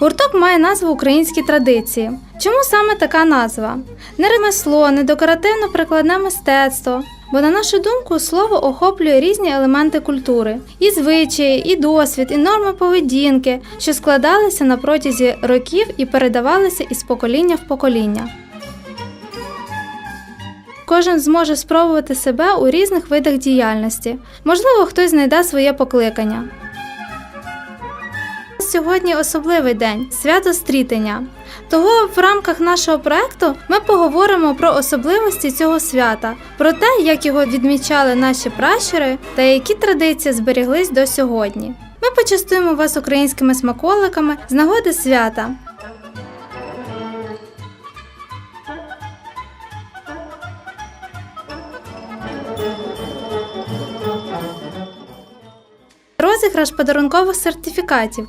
Гурток має назву Українські традиції. Чому саме така назва? Не ремесло, не декоративно-прикладне мистецтво. Бо, на нашу думку, слово охоплює різні елементи культури: і звичаї, і досвід, і норми поведінки, що складалися на протязі років і передавалися із покоління в покоління. Кожен зможе спробувати себе у різних видах діяльності. Можливо, хтось знайде своє покликання. Сьогодні особливий день свято стрітення. Того в рамках нашого проекту ми поговоримо про особливості цього свята, про те, як його відмічали наші пращури та які традиції зберіглись до сьогодні. Ми почастуємо вас українськими смаколиками з нагоди свята. Розіграш подарункових сертифікатів.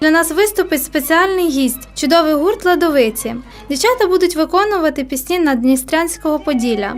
Для нас виступить спеціальний гість, чудовий гурт Ладовиці. Дівчата будуть виконувати пісні Наддністрянського Поділля.